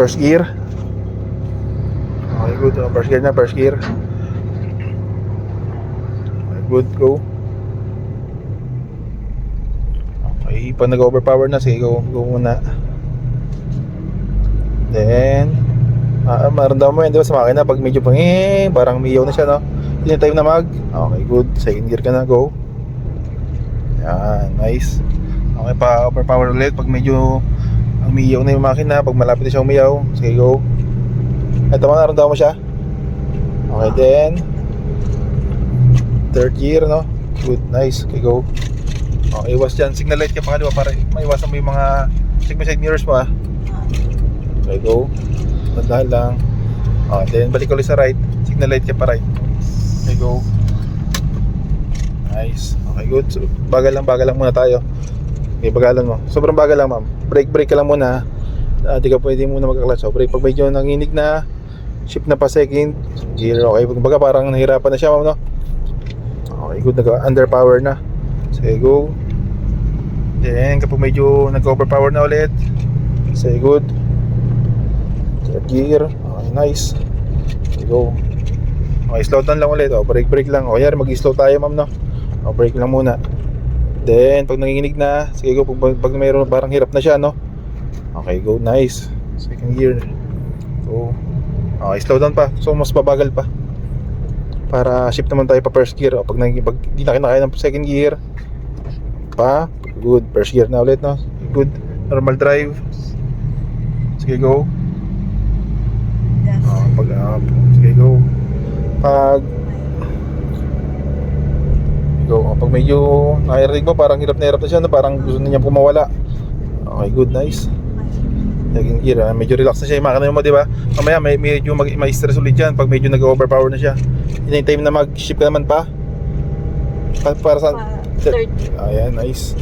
First gear. Okay, good. First gear na, first gear. Okay, good, go. Okay, pag nag-overpower na, sige, go, go muna. Then, ah, maramdaman mo yan, di ba, sa makina, pag medyo pang, eh, parang umiyaw na siya, no? Yun yung time na mag. Okay, good. Second gear ka na, go. Yan, nice. Okay pa, overpower ulit pag medyo umiyaw na yung makina, pag malapit na siya umiyaw. Sige, go. Ito mga naramdaman mo siya. Okay, then third gear, no? Good, nice. Okay, go. Okay, iwas dyan. Signal light ka pa kaliwa para maiwasan mo yung mga check mo side mirrors mo, ah. Okay, go. Tandahan lang. Okay, then balik ulit sa right. Signal light ka pa right. Okay, go. Nice. Okay, good. So, bagal lang, bagal lang muna tayo. Okay, bagalan mo. Sobrang bagal lang, ma'am. Break, break ka lang muna. Ah, di ka pwede muna magka-clutch. So, break. Pag medyo nanginig na, shift na pa second, gear. Okay, kumbaga parang nahirapan na siya, ma'am, no? Okay, good. Nag-underpower na. Sige, go. Then, kapag medyo nag-overpower na ulit, say good. Third gear. Okay, nice. Okay, go. Okay, slow down lang ulit. Oh, break, break lang. O, yan, mag-slow tayo, ma'am, no? O, break lang muna. Then, pag nanginginig na, sige go, pag, pag mayroon parang hirap na siya, no? Okay, go, nice. Second gear. Go. Okay, slow down pa. So, mas babagal pa. Para shift naman tayo pa first gear. O, pag, pag di na kinakaya ng second gear, pa, good. First gear na ulit, no? Good. Normal drive. Sige, go. Yes. Ah, pag, ah, sige, go. Pag, go. Pag medyo nakarinig mo, parang hirap na hirap na siya, no? parang gusto na niya pumawala. Okay, good, nice. Naging gear, ah. medyo relax na siya yung makina mo, di ba? Mamaya, may, medyo mag, may stress ulit yan pag medyo nag-overpower na siya. Yung time na mag-shift ka naman pa. Pa, para sa... Third. Ayan, nice.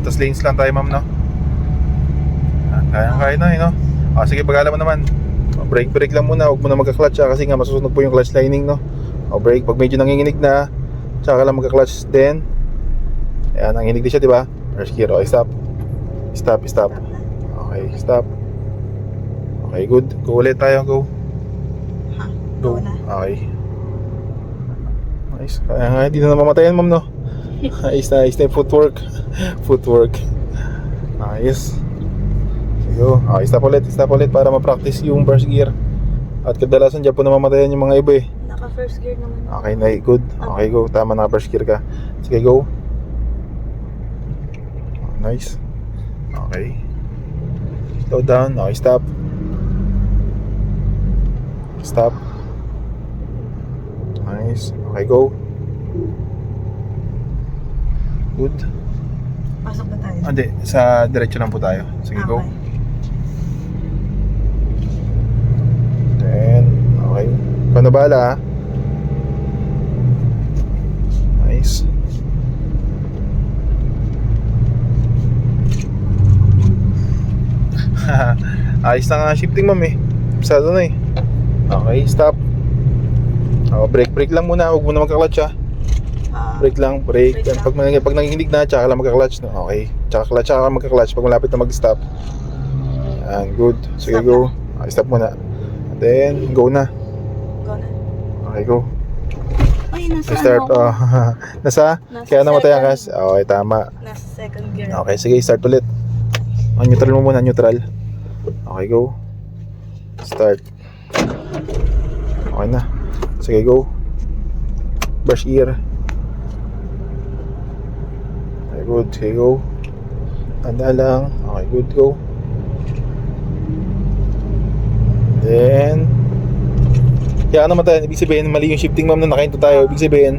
Tas lanes lang tayo, ma'am, no? Kaya, kaya na, eh, no? Ah, sige, bagala mo naman. Oh, Brake, brake lang muna. Huwag mo na magka-clutch ah, kasi nga masusunog po yung clutch lining, no? O, brake. Pag medyo nanginginig na, tsaka ka lang magka-clutch then Ayan, nanginginig din siya, di ba? First gear. Okay, stop. Stop, stop. Okay, stop. Okay, good. Go ulit tayo, go. Ha? Go. Okay. Nice. Kaya nga, hindi na namamatayan, ma'am, no? Ayos na, ayos na yung footwork. footwork. Nice. Go. Okay, stop ulit, stop ulit para ma-practice yung first gear. At kadalasan dyan po namamatayan yung mga iba eh. Naka first gear naman. Okay na, good. Okay, go. Tama na first gear ka. Sige, go. Nice. Okay. Slow down. Okay, stop. Stop. Nice. Okay, go. Good. Pasok na tayo. Ah, Hindi, sa diretso lang po tayo. Sige, go. Okay. Then, okay. Ikaw na bahala ha. Nice. Ayos na nga shifting ma'am eh. Pasado na eh. Okay, stop. Oh, break, break lang muna. Huwag mo na magka-clutch ha. Ah, Break lang, break. Break lang. pag, nang- pag nanginginig na, tsaka lang magka-clutch. No? Okay. Tsaka clutch, tsaka ka magka-clutch pag malapit na mag-stop. Yan, good. Sige, Stop go. Okay, stop muna. Then, go na. go na. Okay, go. Nasa Start. ano? Oh. Nasa? Nasa Kaya namatay ang gas. Okay, tama. Nasa second gear. Okay, sige, start ulit. Oh, neutral mo muna, neutral. Okay, go. Start. Okay na. Sige, go. Brush ear. Okay, good. Sige, go. Tanda lang. Okay, good, go. Then, kaya naman tayo, ibig sabihin, mali yung shifting ma'am na nakahinto tayo. Ibig sabihin,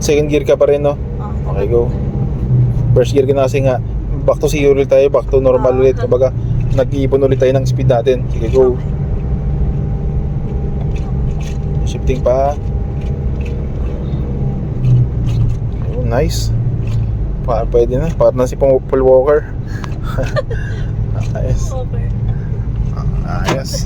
second gear ka pa rin, no? Ah, Okay, go. First gear ka na kasi nga, back to zero ulit tayo, back to normal Ah. ulit. Kumbaga, nag-iipon ulit tayo ng speed natin. Sige, go. Shifting pa. Oh, nice. Pa pwede na. Para na si Paul Walker. Ayos. Over. Ayos.